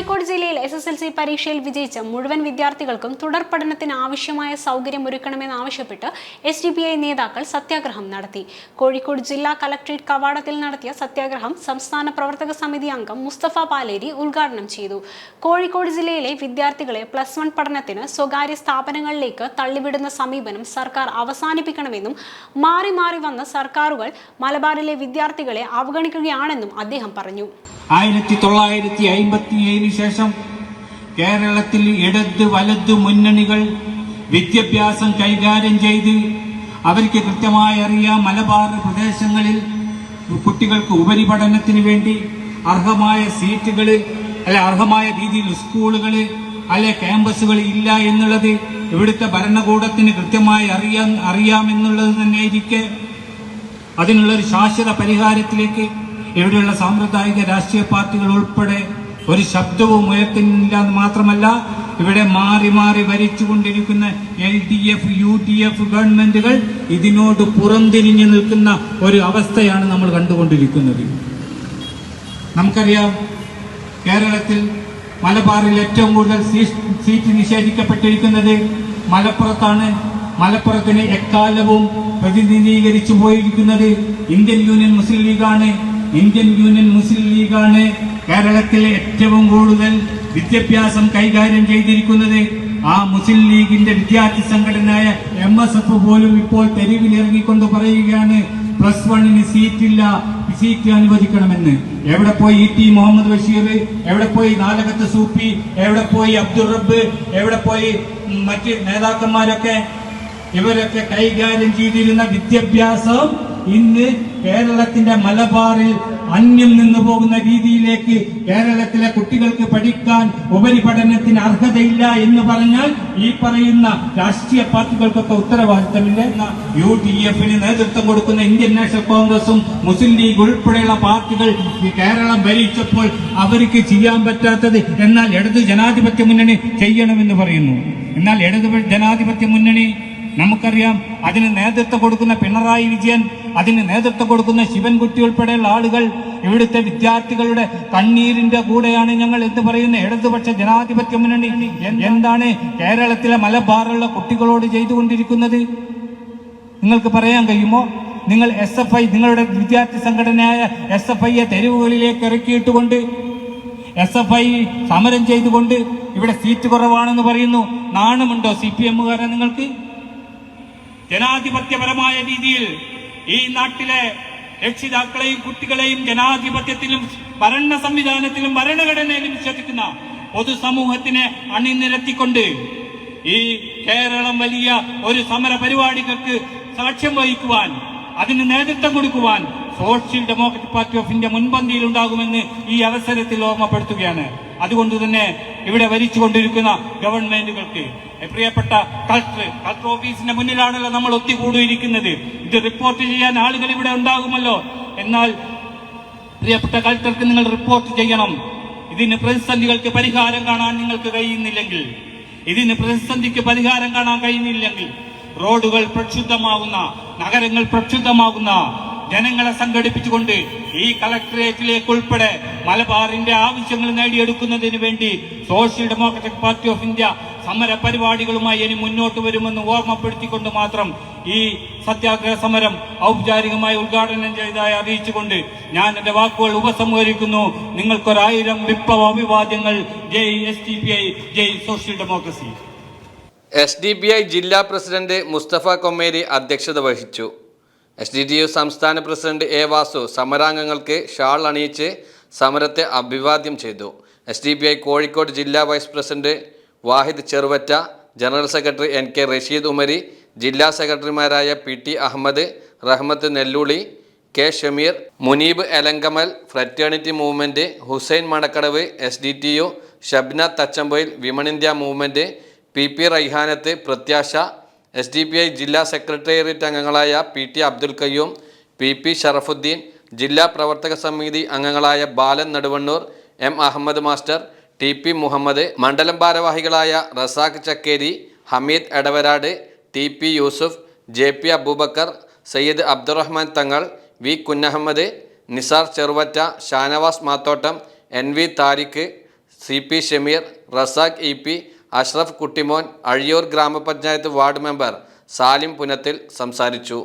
കോഴിക്കോട് ജില്ലയിൽ S S L C പരീക്ഷയിൽ വിജയിച്ച മുഴുവൻ വിദ്യാർത്ഥികൾക്കും തുടർ പഠനത്തിന് ആവശ്യമായ സൗകര്യം ഒരുക്കണമെന്നാവശ്യപ്പെട്ട് എസ് ഡി പി ഐ നേതാക്കൾ സത്യാഗ്രഹം നടത്തി. കോഴിക്കോട് ജില്ലാ കലക്ട്രേറ്റ് കവാടത്തിൽ നടത്തിയ സത്യാഗ്രഹം സംസ്ഥാന പ്രവർത്തക സമിതി അംഗം മുസ്തഫ പാലേരി ഉദ്ഘാടനം ചെയ്തു. കോഴിക്കോട് ജില്ലയിലെ വിദ്യാർത്ഥികളെ പ്ലസ് വൺ പഠനത്തിന് സ്വകാര്യ സ്ഥാപനങ്ങളിലേക്ക് തള്ളിവിടുന്ന സമീപനം സർക്കാർ അവസാനിപ്പിക്കണമെന്നും മാറി മാറി വന്ന സർക്കാരുകൾ മലബാറിലെ വിദ്യാർത്ഥികളെ അവഗണിക്കുകയാണെന്നും അദ്ദേഹം പറഞ്ഞു. ആയിരത്തി തൊള്ളായിരത്തി അയിമ്പത്തി ഏഴിന് ശേഷം കേരളത്തിൽ ഇടത് വലത് മുന്നണികൾ വിദ്യാഭ്യാസം കൈകാര്യം ചെയ്ത് അവർക്ക് കൃത്യമായി അറിയാം മലബാർ പ്രദേശങ്ങളിൽ കുട്ടികൾക്ക് ഉപരിപഠനത്തിന് വേണ്ടി അർഹമായ സീറ്റുകൾ അല്ലെ അർഹമായ രീതിയിൽ സ്കൂളുകൾ അല്ലെ ക്യാമ്പസുകൾ ഇല്ല എന്നുള്ളത് ഇവിടുത്തെ ഭരണകൂടത്തിന് കൃത്യമായി അറിയാൻ അറിയാമെന്നുള്ളത് തന്നെ ഇരിക്കെ അതിനുള്ളൊരു ശാശ്വത പരിഹാരത്തിലേക്ക് ഇവിടെയുള്ള സാമ്പ്രദായിക രാഷ്ട്രീയ പാർട്ടികൾ ഉൾപ്പെടെ ഒരു ശബ്ദവും ഉയർത്തുന്നില്ല എന്ന് മാത്രമല്ല ഇവിടെ മാറി മാറി ഭരിച്ചുകൊണ്ടിരിക്കുന്ന L D F U D F ഗവൺമെന്റുകൾ ഇതിനോട് പുറംതിരിഞ്ഞു നിൽക്കുന്ന ഒരു അവസ്ഥയാണ് നമ്മൾ കണ്ടുകൊണ്ടിരിക്കുന്നത്. നമുക്കറിയാം കേരളത്തിൽ മലബാറിൽ ഏറ്റവും കൂടുതൽ സീറ്റ് നിഷേധിക്കപ്പെട്ടിരിക്കുന്നത് മലപ്പുറത്താണ്. മലപ്പുറത്തിന് എക്കാലവും പ്രതിനിധീകരിച്ചു പോയിരിക്കുന്നത് ഇന്ത്യൻ യൂണിയൻ മുസ്ലിം ലീഗാണ്. ഇന്ത്യൻ യൂണിയൻ മുസ്ലിം ലീഗാണ് കേരളത്തിലെ ഏറ്റവും കൂടുതൽ വിദ്യാഭ്യാസം കൈകാര്യം ചെയ്തിരിക്കുന്നത്. ആ മുസ്ലിം ലീഗിന്റെ വിദ്യാർത്ഥി സംഘടനയായ എം എസ് എഫ് പോലും ഇപ്പോൾ തെരുവിലിറങ്ങിക്കൊണ്ട് പറയുകയാണ് പ്ലസ് വണ്ണിന് സീറ്റില്ല സീറ്റ് അനുവദിക്കണമെന്ന്. എവിടെ പോയി ഇ ടി മുഹമ്മദ് ബഷീർ? എവിടെ പോയി നാലകത്ത് സൂപ്പി? എവിടെ പോയി അബ്ദുൾ റബ്ബ്? എവിടെ പോയി മറ്റ് നേതാക്കന്മാരൊക്കെ? ഇവരൊക്കെ കൈകാര്യം ചെയ്തിരുന്ന വിദ്യാഭ്യാസം ഇന്ന് കേരളത്തിന്റെ മലബാറിൽ അന്യം നിന്നു പോകുന്ന രീതിയിലേക്ക് കേരളത്തിലെ കുട്ടികൾക്ക് പഠിക്കാൻ ഉപരിപഠനത്തിന് അർഹതയില്ല എന്ന് പറഞ്ഞാൽ ഈ പറയുന്ന രാഷ്ട്രീയ പാർട്ടികൾക്കൊക്കെ ഉത്തരവാദിത്തമില്ല എന്ന യു ഡി എഫിന് നേതൃത്വം കൊടുക്കുന്ന ഇന്ത്യൻ നാഷണൽ കോൺഗ്രസും മുസ്ലിം ലീഗ് ഉൾപ്പെടെയുള്ള പാർട്ടികൾ കേരളം ഭരിച്ചപ്പോൾ അവർക്ക് ചെയ്യാൻ പറ്റാത്തത് എന്നാൽ ഇടത് ജനാധിപത്യ മുന്നണി ചെയ്യണമെന്ന് പറയുന്നു. എന്നാൽ ഇടത് ജനാധിപത്യ മുന്നണി നമുക്കറിയാം അതിന് നേതൃത്വം കൊടുക്കുന്ന പിണറായി വിജയൻ അതിന് നേതൃത്വം കൊടുക്കുന്ന ശിവൻകുട്ടി ഉൾപ്പെടെയുള്ള ആളുകൾ ഇവിടുത്തെ വിദ്യാർത്ഥികളുടെ കണ്ണീരിന്റെ കൂടെയാണ് ഞങ്ങൾ എന്ന് പറയുന്ന? ഇടതുപക്ഷ ജനാധിപത്യ മുന്നണി എന്താണ് കേരളത്തിലെ മലബാറുള്ള കുട്ടികളോട് ചെയ്തുകൊണ്ടിരിക്കുന്നത്? നിങ്ങൾക്ക് പറയാൻ കഴിയുമോ? നിങ്ങൾ എസ് എഫ് ഐ നിങ്ങളുടെ വിദ്യാർത്ഥി സംഘടനയായ എസ് എഫ് ഐയെ തെരുവുകളിലേക്ക് ഇറക്കിയിട്ടുകൊണ്ട് എസ് എഫ് ഐ സമരം ചെയ്തുകൊണ്ട് ഇവിടെ സീറ്റ് കുറവാണെന്ന് പറയുന്നു. നാണമുണ്ടോ സി പി എമ്മുകാരെ നിങ്ങൾക്ക്? ജനാധിപത്യപരമായ രീതിയിൽ ഈ നാട്ടിലെ രക്ഷിതാക്കളെയും കുട്ടികളെയും ജനാധിപത്യത്തിലും ഭരണ സംവിധാനത്തിലും ഭരണഘടനയിലും വിശ്വസിക്കുന്ന പൊതുസമൂഹത്തിനെ അണിനിരത്തിക്കൊണ്ട് ഈ കേരളം വലിയ ഒരു സമര പരിപാടികൾക്ക് സാക്ഷ്യം വഹിക്കുവാൻ അതിന് നേതൃത്വം കൊടുക്കുവാൻ Social Democratic Party of India മുൻപന്തിയിൽ ഉണ്ടാകുമെന്ന് ഈ അവസരത്തിൽ ഓർമ്മപ്പെടുത്തുകയാണ്. അതുകൊണ്ട് തന്നെ ഇവിടെ ഭരിച്ചുകൊണ്ടിരിക്കുന്ന ഗവൺമെന്റുകൾക്ക് പ്രിയപ്പെട്ട കളക്ടർ കളക്ടർ ഓഫീസിന്റെ മുന്നിലാണല്ലോ നമ്മൾ ഒത്തുകൂടിയിരിക്കുന്നത്. ഇത് റിപ്പോർട്ട് ചെയ്യാൻ ആളുകൾ ഇവിടെ ഉണ്ടാകുമല്ലോ. എന്നാൽ പ്രിയപ്പെട്ട കളക്ടർക്ക് നിങ്ങൾ റിപ്പോർട്ട് ചെയ്യണം. ഇതിന് പ്രതിസന്ധികൾക്ക് പരിഹാരം കാണാൻ നിങ്ങൾക്ക് കഴിയുന്നില്ലെങ്കിൽ ഇതിന് പ്രതിസന്ധിക്ക് പരിഹാരം കാണാൻ കഴിയുന്നില്ലെങ്കിൽ റോഡുകൾ പ്രക്ഷുബ്ധമാകുന്ന നഗരങ്ങൾ പ്രക്ഷുബ്ധമാകുന്ന ജനങ്ങളെ സംഘടിപ്പിച്ചുകൊണ്ട് ഈ കളക്ടറേറ്റിലേക്ക് ഉൾപ്പെടെ മലബാറിന്റെ ആവശ്യങ്ങൾ നേടിയെടുക്കുന്നതിന് വേണ്ടി Social Democratic Party of India സമര പരിപാടികളുമായി ഇനി മുന്നോട്ട് വരുമെന്ന് ഓർമ്മപ്പെടുത്തിക്കൊണ്ട് മാത്രം ഈ സത്യാഗ്രഹ സമരം ഔപചാരികമായി ഉദ്ഘാടനം ചെയ്തതായി അറിയിച്ചുകൊണ്ട് ഞാൻ എന്റെ വാക്കുകൾ ഉപസംഹരിക്കുന്നു. നിങ്ങൾക്കൊരായിരം വിപ്ലവ അഭിവാദ്യങ്ങൾ. ജയ് S T P I Jai social democracy. S D B I ജില്ലാ പ്രസിഡന്റ് മുസ്തഫ കൊമ്മേരി അധ്യക്ഷത വഹിച്ചു. എസ് ഡി ടി യു സംസ്ഥാന പ്രസിഡന്റ് എ വാസു സമരാംഗങ്ങൾക്ക് ഷാൾ അണിയിച്ച് സമരത്തെ അഭിവാദ്യം ചെയ്തു. S D P I Kozhikode ജില്ലാ vice president Wahid Cheruvatta general secretary N K Rasheed Umari ജില്ലാ സെക്രട്ടറിമാരായ P T Ahammed Rahmath Nelluli K Shameer Muneeb Elankamal fraternity movement Hussain Manakkadavu S D T U Shabna Thachampoyil women India movement P P Raihanath പ്രത്യാശ S D P I ജില്ലാ secretariat അംഗങ്ങളായ P T Abdul Kayyum P P Sharafuddin ജില്ലാ പ്രവർത്തക സമിതി അംഗങ്ങളായ Balan Naduvannur M Ahammed master T P Muhammad മണ്ഡലം ഭാരവാഹികളായ Razak Chakkeri Hameed Edavarad T P Yusuf J P Abubakar Sayyid Abdurahman Thangal V Kunhahammed Nisar Cheruvatta Shanavas Mathottam N V Thariq C P Shameer Razak E P Ashraf Kuttimon Azhiyur ഗ്രാമപഞ്ചായത്ത് ward member Salim പുനത്തിൽ സംസാരിച്ചു.